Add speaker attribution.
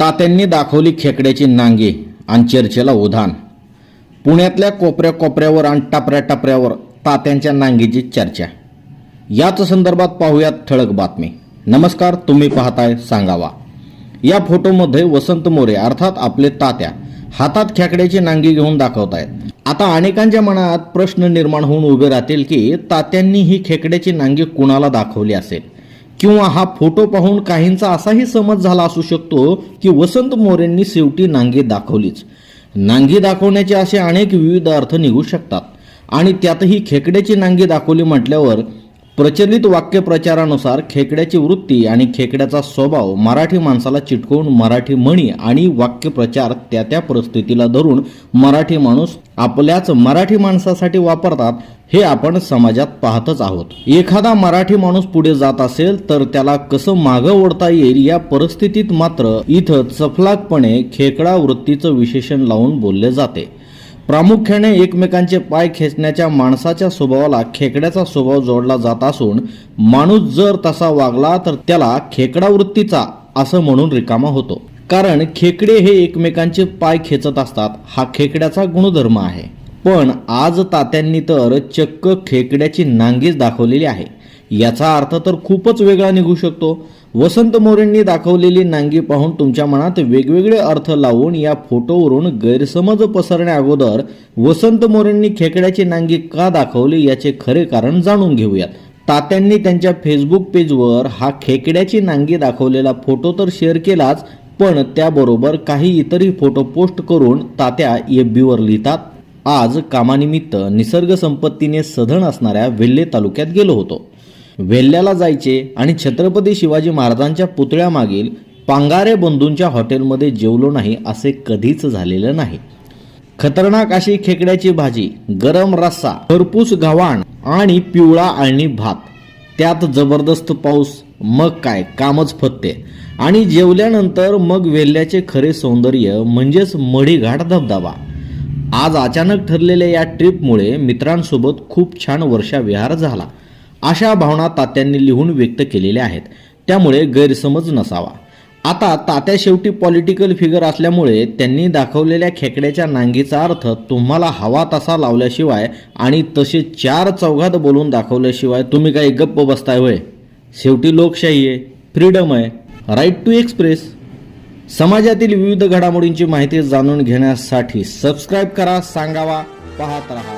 Speaker 1: तात्यांनी दाखवली खेकड्याची नांगी आणि चर्चेला उधाण. पुण्यातल्या कोपऱ्या कोपऱ्यावर आणि टपऱ्या टपऱ्यावर तात्यांच्या नांगीची चर्चा. याच संदर्भात पाहूयात ठळक बातमी. नमस्कार तुम्ही पाहताय सांगावा. या फोटोमध्ये वसंत मोरे अर्थात आपले तात्या हातात खेकड्याची नांगी घेऊन दाखवतायत आता अनेकांच्या मनात प्रश्न निर्माण होऊन उभे राहतील की तात्यांनी ही खेकड्याची नांगी कुणाला दाखवली असेल? किंवा हा फोटो पाहून काहींचा असाही समज झाला असू शकतो की वसंत मोरेंनी शेवटी नांगी दाखवलीच. नांगी दाखवण्याचे असे अनेक विविध अर्थ निघू शकतात. आणि त्यातही खेकड्याची नांगी दाखवली म्हटल्यावर प्रचलित वाक्यप्रचारानुसार खेकड्याची वृत्ती आणि खेकड्याचा स्वभाव मराठी माणसाला चिटकवून मराठी म्हणी आणि वाक्यप्रचार त्या त्या परिस्थितीला धरून मराठी माणूस आपल्याच मराठी माणसासाठी वापरतात हे आपण समाजात पाहतच आहोत. एखादा मराठी माणूस पुढे जात असेल तर त्याला कसं मागं ओढता येईल या परिस्थितीत मात्र इथं चफलाकपणे खेकडा वृत्तीचं विशेषण लावून बोलले जाते. प्रामुख्याने एकमेकांचे पाय खेचण्याच्या माणसाच्या स्वभावाला खेकड्याचा स्वभाव जोडला जात असून माणूस जर तसा वागला तर त्याला खेकडा वृत्तीचा असं म्हणून रिकामा होतो. कारण खेकडे हे एकमेकांचे पाय खेचत असतात हा खेकड्याचा गुणधर्म आहे. पण आज तात्यांनी तर चक्क खेकड्याची नांगीच दाखवलेली आहे. याचा अर्थ तर खूपच वेगळा निघू शकतो. वसंत मोरेंनी दाखवलेली नांगी पाहून तुमच्या मनात वेगवेगळे अर्थ लावून या फोटोवरून गैरसमज पसरण्या अगोदर वसंत मोरेंनी खेकड्याची नांगी का दाखवली याचे खरे कारण जाणून घेऊयात. तात्यांनी त्यांच्या फेसबुक पेजवर हा खेकड्याची नांगी दाखवलेला फोटो तर शेअर केलाच पण त्याबरोबर काही इतरही फोटो पोस्ट करून तात्या एफबीवर लिहितात आज कामानिमित्त निसर्ग संपत्तीने सधन असणाऱ्या वेल्हे तालुक्यात गेलो होतो. वेल्ह्याला जायचे आणि छत्रपती शिवाजी महाराजांच्या पुतळ्यामागील पांगारे बंधूंच्या हॉटेलमध्ये जेवलो नाही असे कधीच झालेलं नाही. खतरनाक अशी खेकड्याची भाजी गरम रस्सा खरपूस गव्हाण आणि पिवळा आणि भात. त्यात जबरदस्त पाऊस मग काय कामच फत्ते. आणि जेवल्यानंतर मग वेल्ह्याचे खरे सौंदर्य म्हणजेच मढीघाट धबधबा. आज अचानक ठरलेल्या या ट्रिपमुळे मित्रांसोबत खूप छान वर्षाविहार झाला. अशा भावना तात्यांनी लिहून व्यक्त केलेल्या आहेत. त्यामुळे गैरसमज नसावा. आता तात्या शेवटी पॉलिटिकल फिगर असल्यामुळे त्यांनी दाखवलेल्या खेकड्याच्या नांगीचा अर्थ तुम्हाला हवा तसा लावल्याशिवाय आणि तसे चार चौघात बोलून दाखवल्याशिवाय तुम्ही काही गप्प बसताय होय. शेवटी लोकशाही आहे. फ्रीडम आहे. राईट टू एक्सप्रेस समाजातील विविध घडामोडींची माहिती जाणून घेण्यासाठी सबस्क्राईब करा सांगावा पाहत रहा